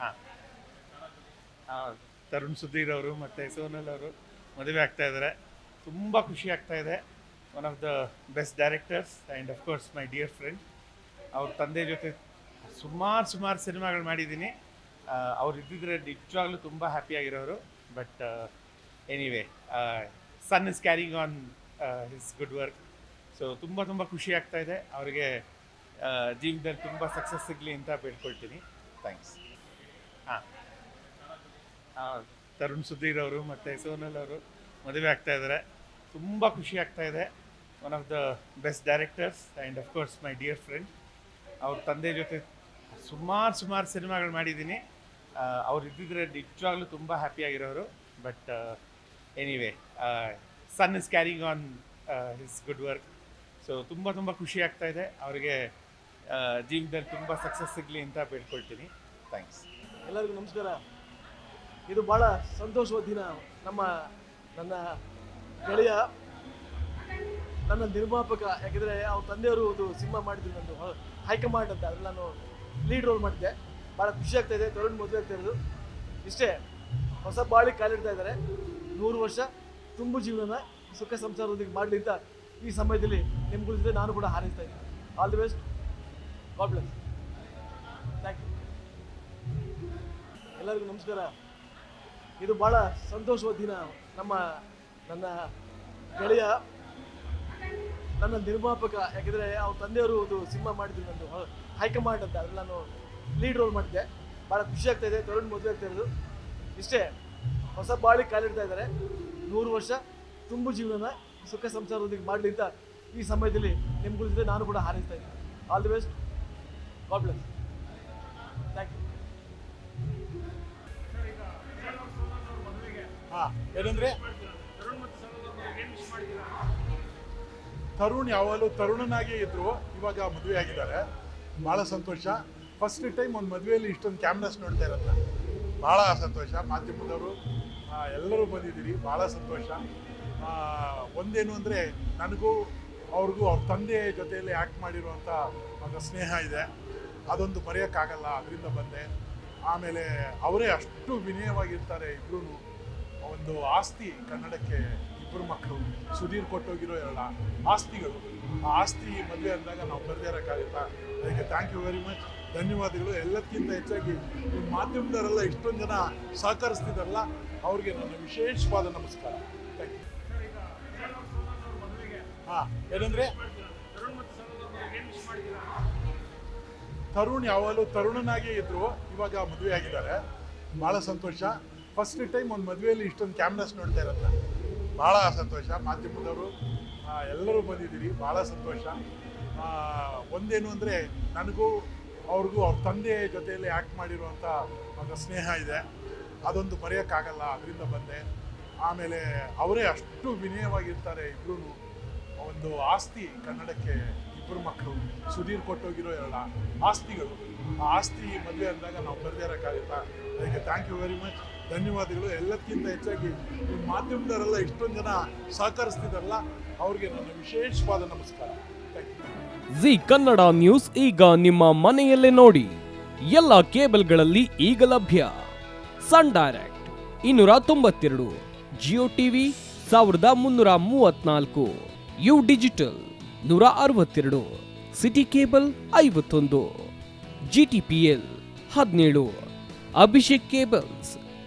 ಹಾಂ. ತರುಣ್ ಸುಧೀರ್ ಅವರು ಮತ್ತು ಸೋನಲ್ ಅವರು ಮದುವೆ ಆಗ್ತಾ ಇದ್ದಾರೆ ತುಂಬ ಖುಷಿ ಆಗ್ತಾ ಇದೆ. One of the best directors and of course my dear friend ಅವ್ರ ತಂದೆ ಜೊತೆ ಸುಮಾರು ಸುಮಾರು ಸಿನಿಮಾಗಳು ಮಾಡಿದ್ದೀನಿ. ಅವ್ರು ಇದ್ದಿದ್ರೆ ನಿಜವಾಗ್ಲೂ ತುಂಬ ಹ್ಯಾಪಿಯಾಗಿರೋರು but anyway son is carrying on his good work so ತುಂಬ ತುಂಬ ಖುಷಿ ಆಗ್ತಾ ಇದೆ. ಅವರಿಗೆ ಜೀವನದಲ್ಲಿ ತುಂಬ ಸಕ್ಸಸ್ ಸಿಗಲಿ ಅಂತ ಬೇಡ್ಕೊಳ್ತೀನಿ. ಥ್ಯಾಂಕ್ಸ್ ತರುಣ್ ಸುಧೀರ್ ಅವರು ಮತ್ತು ಸೋನಲ್ ಅವರು ಮದುವೆ ಆಗ್ತಾ ಇದ್ದಾರೆ ತುಂಬ ಖುಷಿ ಆಗ್ತಾ ಇದೆ. One of the best directors and of course my dear friend ಅವ್ರ ತಂದೆ ಜೊತೆ ಸುಮಾರು ಸುಮಾರು ಸಿನಿಮಾಗಳು ಮಾಡಿದ್ದೀನಿ. ಅವ್ರು ಇದ್ದಿದ್ರೆ ನಿಜವಾಗ್ಲೂ ತುಂಬ ಹ್ಯಾಪಿಯಾಗಿರೋರು but anyway son is carrying on his good work so ತುಂಬ ತುಂಬ ಖುಷಿ ಆಗ್ತಾ ಇದೆ. ಅವರಿಗೆ ಜೀವನದಲ್ಲಿ ತುಂಬ ಸಕ್ಸಸ್ ಸಿಗಲಿ ಅಂತ ಬೇಡ್ಕೊಳ್ತೀನಿ. ಥ್ಯಾಂಕ್ಸ್ ಎಲ್ಲರಿಗೂ ನಮಸ್ಕಾರ. ಇದು ಭಾಳ ಸಂತೋಷದ ದಿನ. ನಮ್ಮ ನನ್ನ ಗೆಳೆಯ, ನನ್ನ ನಿರ್ಮಾಪಕ, ಯಾಕೆಂದರೆ ಅವ್ರ ತಂದೆಯವರು ಒಂದು ಸಿನಿಮಾ ಮಾಡಿದ್ರು ನಂದು ಹೈಕಮಾಂಡ್ ಅಂತ. ಅದ್ರಲ್ಲಿ ನಾನು ಲೀಡ್ ರೋಲ್ ಮಾಡಿದ್ದೆ. ಭಾಳ ಖುಷಿ ಆಗ್ತಾ ಇದೆ ತರುಣ್ ಮದುವೆ ಆಗ್ತಾ ಇರೋದು. ಇಷ್ಟೇ, ಹೊಸ ಬಾಳಿ ಕಾಲಿಡ್ತಾ ಇದ್ದಾರೆ. ನೂರು ವರ್ಷ ತುಂಬು ಜೀವನನ ಸುಖ ಸಂಸಾರದೊಂದಿಗೆ ಮಾಡಲಿ ಅಂತ ಈ ಸಮಯದಲ್ಲಿ ನಿಮ್ಗಳ ಜೊತೆ ನಾನು ಕೂಡ ಹಾರೈಸ್ತಾ ಇದ್ದೀನಿ. ಆಲ್ ದಿ ಬೆಸ್ಟ್ ಗಾಡ್ ಎಲ್ಲರಿಗೂ ನಮಸ್ಕಾರ. ಇದು ಭಾಳ ಸಂತೋಷದ ದಿನ. ನಮ್ಮ ನನ್ನ ಗೆಳೆಯ, ನನ್ನ ನಿರ್ಮಾಪಕ, ಯಾಕೆಂದರೆ ಅವ್ರ ತಂದೆಯವರು ಒಂದು ಸಿನಿಮಾ ಮಾಡಿದ್ರು ನಂದು ಹೈಕಮಾಂಡ್ ಅಂತ. ಅದ್ರಲ್ಲಿ ನಾನು ಲೀಡ್ ರೋಲ್ ಮಾಡಿದ್ದೆ. ಭಾಳ ಖುಷಿ ಆಗ್ತಾ ಇದೆ, ತರುಣ್ ಮದುವೆ ಆಗ್ತಾ ಇರೋದು. ಇಷ್ಟೇ, ಹೊಸ ಬಾಳಿ ಕಾಲಿಡ್ತಾ ಇದ್ದಾರೆ. ನೂರು ವರ್ಷ ತುಂಬು ಜೀವನನ ಸುಖ ಸಂಸಾರದೊಂದಿಗೆ ಮಾಡಲಿ ಅಂತ ಈ ಸಮಯದಲ್ಲಿ ನಿಮ್ಗಳ ಜೊತೆ ನಾನು ಕೂಡ ಹಾರೈಸ್ತಾ ಇದ್ದೀನಿ. ಆಲ್ ದಿ ಬೆಸ್ಟ್ ಬ್ಲೆಸ್ ಏನಂದ್ರೆ? ತರುಣ್ ಯಾವಾಗಲೂ ತರುಣನಾಗೇ ಇದ್ರು, ಇವಾಗ ಮದುವೆ ಆಗಿದ್ದಾರೆ. ಭಾಳ ಸಂತೋಷ. ಫಸ್ಟ್ ಟೈಮ್ ಒಂದು ಮದುವೆಯಲ್ಲಿ ಇಷ್ಟೊಂದು ಕ್ಯಾಮ್ರಾಸ್ ನೋಡ್ತಾ ಇರತ್ತ. ಬಹಳ ಸಂತೋಷ. ಮಾಧ್ಯಮದವರು ಎಲ್ಲರೂ ಬಂದಿದ್ದೀರಿ. ಭಾಳ ಸಂತೋಷ. ಒಂದೇನು ಅಂದರೆ, ನನಗೂ ಅವ್ರಿಗೂ ಅವ್ರ ತಂದೆ ಜೊತೆಯಲ್ಲಿ ಆ್ಯಕ್ಟ್ ಮಾಡಿರುವಂಥ ಒಂದು ಸ್ನೇಹ ಇದೆ. ಅದೊಂದು ಮರೆಯೋಕ್ಕಾಗಲ್ಲ. ಅದರಿಂದ ಬಂದೆ. ಆಮೇಲೆ ಅವರೇ ಅಷ್ಟು ವಿನಯವಾಗಿರ್ತಾರೆ ಇಬ್ಬರೂ ಒಂದು ಆಸ್ತಿ ಕನ್ನಡಕ್ಕೆ ಇಬ್ಬರು ಮಕ್ಕಳು, ಸುಧೀರ್ ಕೊಟ್ಟೋಗಿರೋ ಎಲ್ಲ ಆಸ್ತಿಗಳು. ಆ ಆಸ್ತಿ ಮದುವೆ ಅಂದಾಗ ನಾವು ಬರದೇ ಇರೋಕ್ಕಾಗುತ್ತಾ? ಅದಕ್ಕೆ ಥ್ಯಾಂಕ್ ಯು ವೆರಿ ಮಚ್ ಧನ್ಯವಾದಗಳು. ಎಲ್ಲಕ್ಕಿಂತ ಹೆಚ್ಚಾಗಿ ಈ ಮಾಧ್ಯಮದವರೆಲ್ಲ ಇಷ್ಟೊಂದು ಜನ ಸಹಕರಿಸ್ತಿದ್ದಾರಲ್ಲ ಅವ್ರಿಗೆ ನನ್ನ ವಿಶೇಷವಾದ ನಮಸ್ಕಾರ. ಥ್ಯಾಂಕ್ ಯು ಹಾಂ, ಏನಂದ್ರೆ? ತರುಣ್ ಯಾವಾಗಲೂ ತರುಣನಾಗೇ ಇದ್ರು, ಇವಾಗ ಮದುವೆ ಆಗಿದ್ದಾರೆ ಭಾಳ ಸಂತೋಷ. ಫಸ್ಟ್ ಟೈಮ್ ಒಂದು ಮದುವೆಯಲ್ಲಿ ಇಷ್ಟೊಂದು ಕ್ಯಾಮ್ರಾಸ್ ನೋಡ್ತಾ ಇರತ್ತ ಭಾಳ ಸಂತೋಷ. ಮಾಧ್ಯಮದವರು ಎಲ್ಲರೂ ಬಂದಿದ್ದೀರಿ. ಭಾಳ ಸಂತೋಷ. ಒಂದೇನು ಅಂದರೆ ನನಗೂ, ಅವ್ರಿಗೂ, ಅವ್ರ ತಂದೆ ಜೊತೆಯಲ್ಲಿ ಆ್ಯಕ್ಟ್ ಮಾಡಿರುವಂಥ ಒಂದು ಸ್ನೇಹ ಇದೆ. ಅದೊಂದು ಮರೆಯೋಕ್ಕಾಗಲ್ಲ. ಅದರಿಂದ ಬಂದೆ. ಆಮೇಲೆ ಅವರೇ ಅಷ್ಟು ವಿನಯವಾಗಿರ್ತಾರೆ ಇಬ್ಬರೂ ಒಂದು ಆಸ್ತಿ ಕನ್ನಡಕ್ಕೆ ಇಬ್ಬರು ಮಕ್ಕಳು ಸುಧೀರ್ ಕೊಟ್ಟೋಗಿರೋ ಎಲ್ಲ ಆಸ್ತಿಗಳು. ಆ ಆಸ್ತಿ ಮದುವೆ ಅಂದಾಗ ನಾವು ಬರದೇ ಇರೋಕ್ಕಾಗುತ್ತಾ? ಅದಕ್ಕೆ ಥ್ಯಾಂಕ್ ಯು ವೆರಿ ಮಚ್ ಧನ್ಯವಾದಗಳು. ಎಲ್ಲಕ್ಕಿಂತ ಹೆಚ್ಚಾಗಿ ಈ ಮಾಧ್ಯಮದವರೆಲ್ಲ ಇಷ್ಟೊಂದು ಜನ ಸಹಕರಿಸ್ತಿದ್ದಾರಲ್ಲ ಅವ್ರಿಗೆ ನನ್ನ ವಿಶೇಷವಾದ ನಮಸ್ಕಾರ. ಜಿ ಕನ್ನಡ ನ್ಯೂಸ್ ಈಗ ನಿಮ್ಮ ಮನೆಯಲ್ಲೇ ನೋಡಿ. ಎಲ್ಲ ಕೇಬಲ್ಗಳಲ್ಲಿ ಈಗ ಲಭ್ಯ. ಸನ್ ಡೈರೆಕ್ಟ್ ಇನ್ನೂರ ತೊಂಬತ್ತೆರಡು, ಜಿಯೋ ಟಿವಿ ಸಾವಿರದ ಮುನ್ನೂರ ಮೂವತ್ನಾಲ್ಕು, ಯು ಡಿಜಿಟಲ್ ನೂರ ಅರವತ್ತೆರಡು, ಸಿಟಿ ಕೇಬಲ್ ಐವತ್ತೊಂದು, ಜಿ ಟಿ ಪಿ ಎಲ್ ಹದಿನೇಳು, ಅಭಿಷೇಕ್ ಕೇಬಲ್ಸ್